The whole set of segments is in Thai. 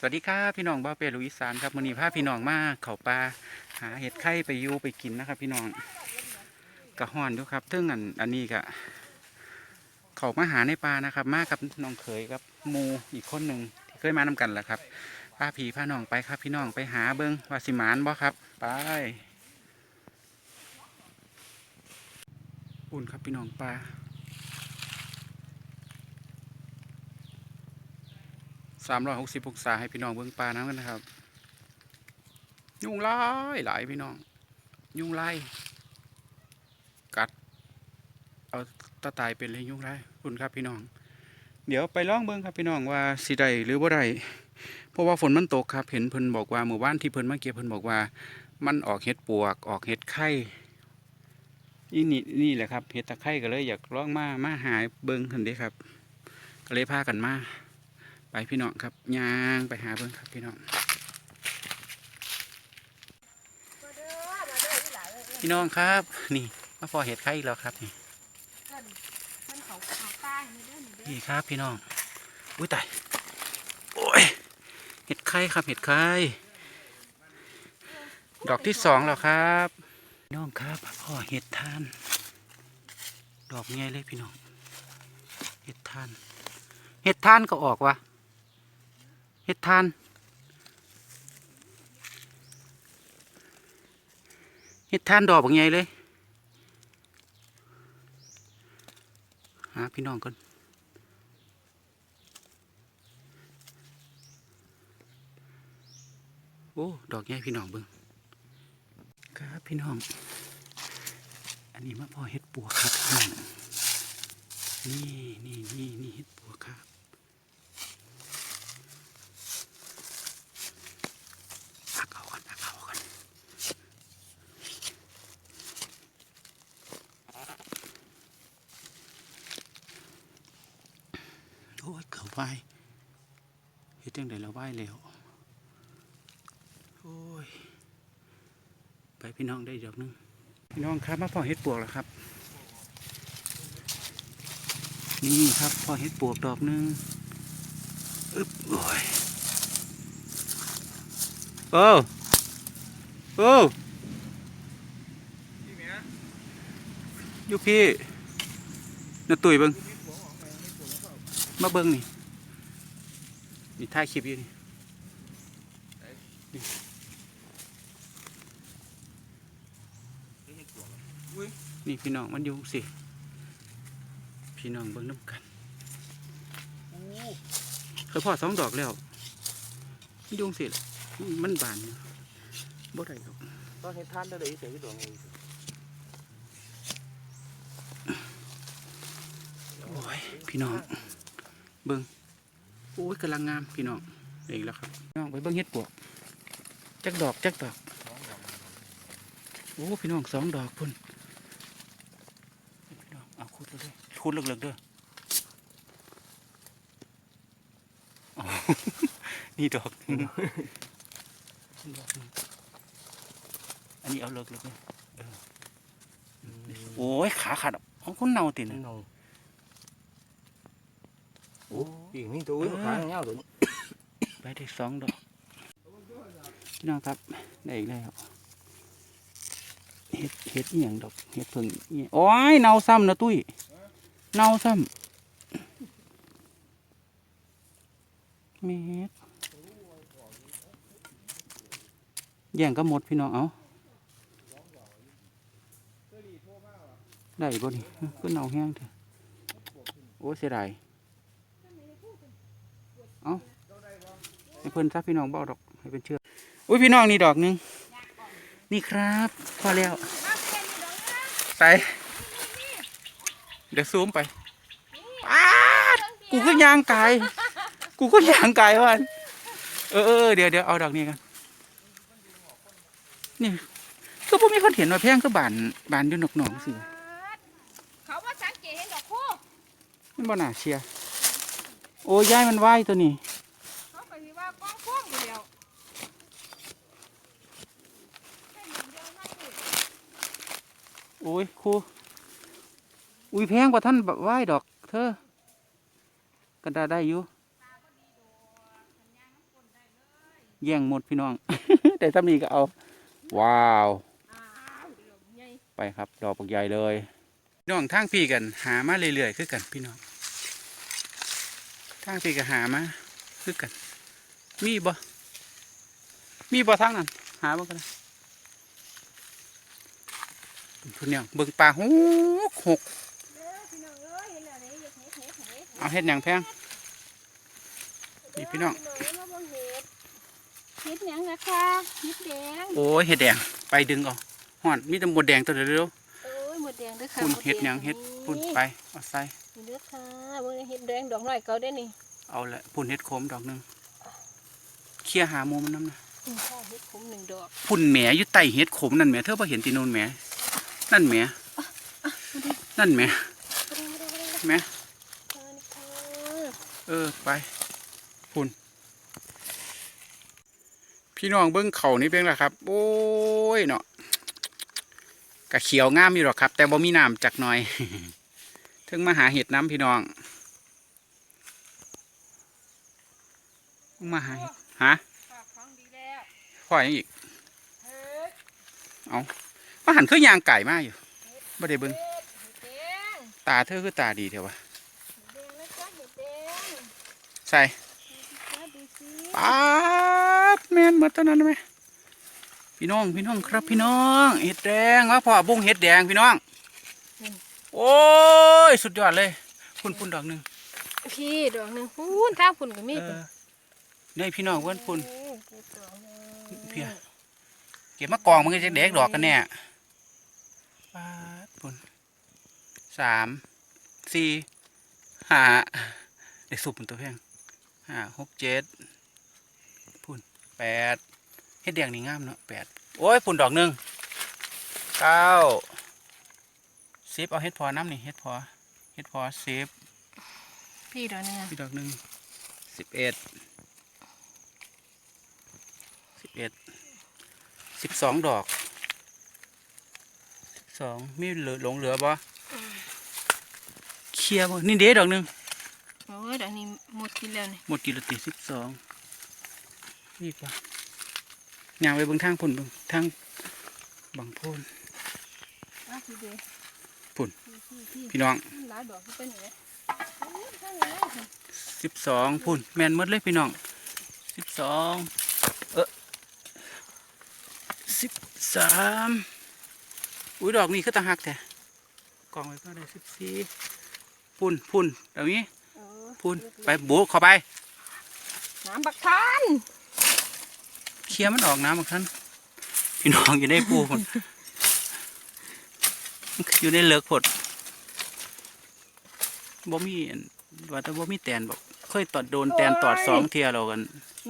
สวัสดีครับพี่น้องบ้าเปรุอีสานครับมื้อนี้พาพี่น้องมาเขาป่าหาเห็ดไข่ไปยูไปกินนะครับ พี่น้องกระห้อนดูครับเทิงอันอันนี้ก็เขามาหาในป่านะครับ มากับน้องเขยกับมูอีกคนหนึ่งที่เคยมานำกันแหละครับพาพี่พาน้องไปครับ พี่น้องไปหาเบิ้งวาสิมานบ่ครับ ไปอุ่นครับพี่น้องปลา สามร้อยหกสิบองศาให้พี่น้องเบิ่งปลาน้ำกันนะครับ ยุงลายหลายพี่น้อง ยุงลายกัด เอาตาตายเป็นเลยยุงลายคุณครับพี่น้อง เดี๋ยวไปล่องเบิ่งครับพี่น้องว่าสิไดหรือบ่ไดเพราะว่าฝนมันตกครับ เห็นเพิ่นบอกว่าเมื่อวานที่เพิ่นมาเก็บเพิ่นบอกว่า มันออกเห็ดปวก ออกเห็ดไข่นี่นี่นี่แหละครับเห็ดตะไคร่ก็เลยอยากลองมามาหายเบิ่งคันด้ครับ ก็เลยพากันมา ไปพี่น้องครับยางไปหาเบิ่งครับพี่น้องพี่น้องครับ นี่มาพอเห็ดไข่อีกแล้วครับนี่มันเขาเขาใต้นี่เด้อนี่เด้อนี่ครับพี่น้องอุ้ยตายโอ้ยเห็ดไข่ครับเห็ดไข่ดอกที่สองแล้วครับพี่น้องครับพ่อเห็ดทาน ดอกใหญ่เลยพี่น้องเห็ดทานเห็ดทานก็ออกวะ เห็ดทานเห็ดทานดอกบางใหญ่เลยหาพี่น้องก่อนโอ้ดอกใหญ่พี่น้องเบิ่งครับพี่น้อง อันนี้มาพอเห็ดปัวครับพี่น้องนี่นี่นี่นี่เห็ดปัวครับอักเอากันอักเอากัน โอ้ ยเขาไหวเฮ็ดจังไดละไหวแล้วโอ้ยไปพี่น้องได้ดอกหนึงพี่น้องครับมาพอเฮ็ดปวกแล้วครับ นี่ครับพอเฮ็ดปวกดอกหนึงอึ๊บโอ้ยโอ้โอ้ยูพี่นาตุยเบิง มาเบิ้งนี่นี่ถ่ายคลิปอยู่นี่นี่พี่น้องมันอยุงสิพี่น้องเบิ้งน้ำกันเคยพอสองดอกแล้วมันยุ่งสิมันบานบ่ได้ดอก có thể than đó để từ cái đoạn này โอ้ยพี่น้อง เบิ้งโอ้ยกำลังงามพี่น้องเองแล้วครับพี่น้องไปเบิ้งเฮ็ดปวกจักดอกจักดอกโอ้พี่น้องสองดอกพุ่นพี่น้องเอาคุดเลยคุดเลิกๆเด้ออ๋อนี่ดอกหนึ่งดอกหนึ่งอันนี้เอาเลิกๆเลยเออโอ้ยขาขาดของคนเน่าติด nó นะ nồng โอ้ chuyện miếng túi nó khá nhau rồi ไปได้สองดอกพี่น้องครับได้อีกแล้วเห็ดเห็ดอหย่างดอกเห็ดเพิ่งอหยังโอ้ยเน่าซ้ำนะตุ้ยเน่าซ้ำเม็ดแย่งก็หมดพี่น้องเอาได้บ่นี่ก็เน่าแห้งเถอะโอ้ยเสียดาย ให้เพิ่นซับพี่น้องเบ้าดอกให้เป็นเชือกอุ้ยพี่น้องนี่ดอกหนึงนี่ครับพอแล้วใส่เดี๋ยวซูมไปป๊าดกูก็ยางไก่กูก็ยางไก่วันเออเออเดี๋ยวเดี๋ยวเอาดอกนี้กันนี่ก็พวกมีคนเห็นว่าแพงก็บานบานอยู่นกหนองสิเขาว่าสังเกตเห็นดอกคู่มันบ่น่าเชียร์ โอ้ยยายมันไหวตัวนี้เขาก็สิว่ากองพ่วงอยู่แล้วแค่หนึ่งเดียวนั่นเองโอ้ยครูอุ้ยแพงกว่าท่านแบบไหวดอก เธอก็ได้ได้อยู่ตาก็ดีดอกสัญญาณน้ำฝนได้แย่งหมดพี่น้อง แต่ถ้ามีก็เอา ว้าวอ้าวเดี๋ยวใหญ่ไปครับ ดอกปักใหญ่เลยพี่น้องทางพี่กัน หามาเรื่อยๆคือกันพี่น้อง ทางพี่ก็หามาคือกัน มีบ่ มีบ่ทางนั้น หาบ่กันนะพุ่นเนี่ยเบิ่งปลาหกหกเด้อพี่น้องเอ้ยเห็นอะไรอยากเห็ดเห็ดเห็ดเอาเฮ็ดหยังแพงนี่พี่น้องเด้มาเบิ่งเห็ดเห็ดหยังนะคะเห็ดแดง โอ้ยเห็ดแดง ไปดึงเอาห่อน มีแต่หมดแดงตัวเดียวเร็วโอ้ยหมดแดงเด้อๆค่ะพุ่นมดแเห็ดหยังเห็ดพุ่นไป เอาใส่ นี่เด้อค่ะเบิ่งเห็ดแดงดอกน้อยเก่าได้อนี่เอาละพุ่นเห็ดโคมดอกหนึงเคลียร์หาหมูมันน้ำนะอืมค่ะเห็ดขมหนึ่งดอกพุ่นแหมอยู่ใต้เห็ดขมนั่นแหมเธอพอเห็นตีนูนแหมนั่นแหมนั่นแหมมาดูมาดูมาดูแหมมาดูค่ะเออไปพุ่นพี่น้องเบิ้งเขานี่เป็นละครับ โอ้ยเนาะกะเขียวงามอยู่หรอกครับ แต่บ่มีน้ำจักหน่อย ถึงมาหาเห็ดน้ำพี่น้องมาหาเห็ดฮะฝากของดีแล้วพ่อยังอีกเฮ็ดมาหันคือยางไก่มาอยู่บ่ได้เบิ่งเฮ็ดเห็ดแดงตาเธอคือตาดีเถอะวะเห็ดแดงนะจ๊ะเห็ดแดงใส่ดูสิคะดูสิป๊าดแม่นหมดตอนนั้นไหมพี่น้องพี่น้องครับพี่น้องเห็ดแดงว่าพ่อบุ้งเห็ดแดงพี่น้อง โอ้ ยสุดยอดเลยพุ่นพุ่นดอกหนึ่งพี่ดอกหนึ่งพูนทางพุ่นก็มีเอพุ่นอนี่พี่น้องเว้นพุ่นเออเก็บดอกหนึ่งเพียเก็บมากองมันก็จะเด็กดอกกันแน่ป๊าดพุ่นสามสี่ห้าเด็กสุบเป็นตัวแพงห้าหกเจ็ดพุ่นแปดเฮ็ดแดงนี่งามเนาะแปดโอ้ยพุ่นดอกหนึ่งเก้าสิบเอาเฮ็ดพอน้ำนี่เฮ็ดพอ เฮ็ดพอสิบพี่ดอกหนึ่งอะพี่ดอกหนึ่งสิบเอ็ดสิบเอ็ดสิบสองดอกสิบสองมีเหลือหลงเหลือบ่เคลียร์บ่นี่เด้ดอกหนึ่งโอ้ยดอกนี้หมดกินแล้วนี่หมดกี่ละตีสิบสองนี่ปะย่างไปเบิ่งทางพุ่นเบิ่งทางบังโพูนอะพี่เด้พุ่นพี่พี่พี่พี่น้อ งหลายดอกที่เป็นอย่างนี้โอ้ยข้างในพุ่นสิบสองพุ่นแมนหมดเลยพี่น้องสิบสองเออสิบสามอุ้ยดอกนี้คือตาหักแท้กองไว้ก็ได้สิบสี่พุ่นพุ่นดอกนี้เออพุ่นไปบุกเข้าไป น้ำบักทานเคลียร์มันออกน้ำบางท่านพี่น้องอยู่ในปูพุ่นมันอยู่ในเลิกผด บ่มีอันว่าแต่บ่มีแตนบอกเคยตอดโดนแตนตอดสองเทียเรากัน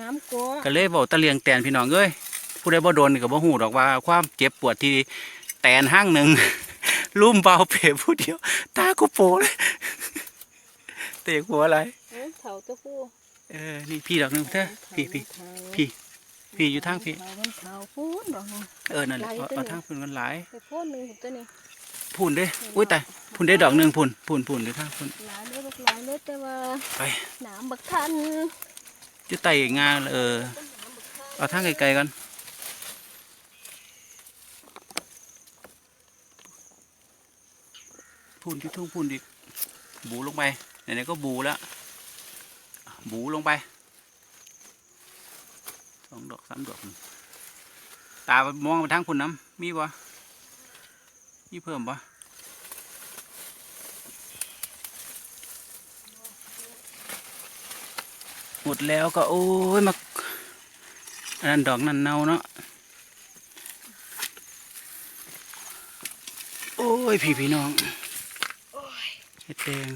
น้ำโก้ก็เลยบอกตะเลียงแตนพี่น้องเอ้ยผู้ใดบ่โดนก็บ่ฮู้ดอกว่าความเจ็บปวดที่แตนห้างหนึ่งลุ่มเบาเป๋ผู้เดียว ตากูโปเลยเตะหัวอะไรเอ้ยเถาตัวผู้เออนี่พี่ดอกหนึงเถอะพี่พี่พี่พี่อยู่ทางพี่เถามันเถาพูนดอกหนึงเออนั่นแหละหลายเอาตัวเอานี่ทางพุ่นกันหลายไปโพ่นหนึ่งตัวนี้ พุ่นเด้อุ้ยแต่พุ่นได้ดอกหนึงพุ่นพุ่นพุ่นเด้ทางพุ่นหลายเลยลูกหลายเลยแต่ว่าไปน้ำบักทันอยู่ใต้งาเออเอาทางไกลๆกันพุ่นที่ทุ่งพุ่นอีกบูลงไปไหนๆก็บูแล้วบูลงไปสองดอกสามดอกตามองไปทางพุ่นน้ำมีบ่ มีเพิ่มบ่หมดแล้วก็โอ้ยมาอันนั้นดอกนั่นเน่าเนาะโอ้ยพี่พี่น้องโอ้ยเฮ็ดแดง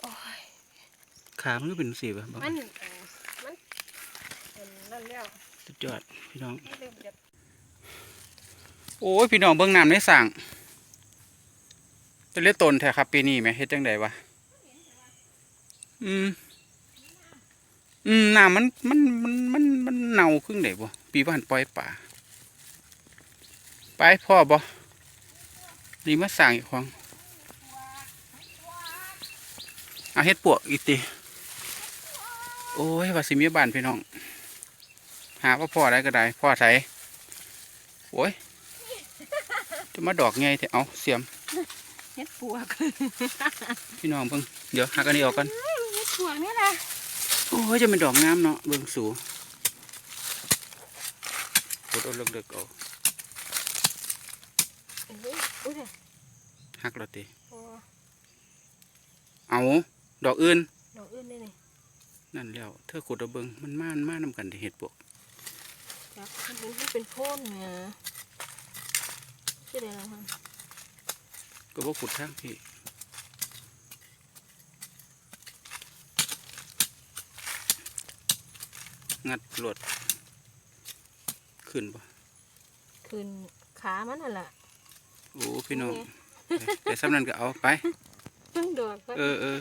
โอ้ยขามันก็เป็นสีแบบมันเอ่อมันเป็นนั่นแล้วสุดยอดพี่น้องมันเริ่มจะโอ้ยพี่น้องเบื้องน้ำในสั่ง จะเล่ตนแท้ครับปีนี้ไหมเฮ็ดจังไดวะอืมอืมน้ำมันมันมันมันมันเน่าครึ่งไดบ่ปีบ้านปล่อยป่าไปพ่อบ่นี่มาสั่งอีกของเอาเฮ็ดปวกอีติโอ้ยว่าสิมีบ้านพี่น้อง หาว่าพ่อได้ก็ได้ พ่อใส่โอ้ย จะมาดอกไงแต่เอาเสียม เฮ็ดปวกพี่น้องเบิ่งเดี๋ยวหักอันนี้ออกกันเฮ็ดปวกนี่แหละโอ้ยจะเป็นดอกงามเนาะเบิ่งสูกดเอาเลิกๆเอาอุ้ยอุ้ยเนี่ยหักแล้วติโอ้เอาดอกอื่นดอกอื่นได้นี่นั่นแล้วเธอขุดเอาเบิ่งมันม่านม่านนำกันที่เห็ดปวกครับมันเป็นมันเป็นโพ่นเนี่ยชื่ออะไรล่ะคะ ก็บ่ขุดทางพี่งัดหลดขึ้นปะคืนขามันนั่นแหละโอ้พี่น้องแต่สำนันก็เอาไปเพิ่งดอกก็เออเออ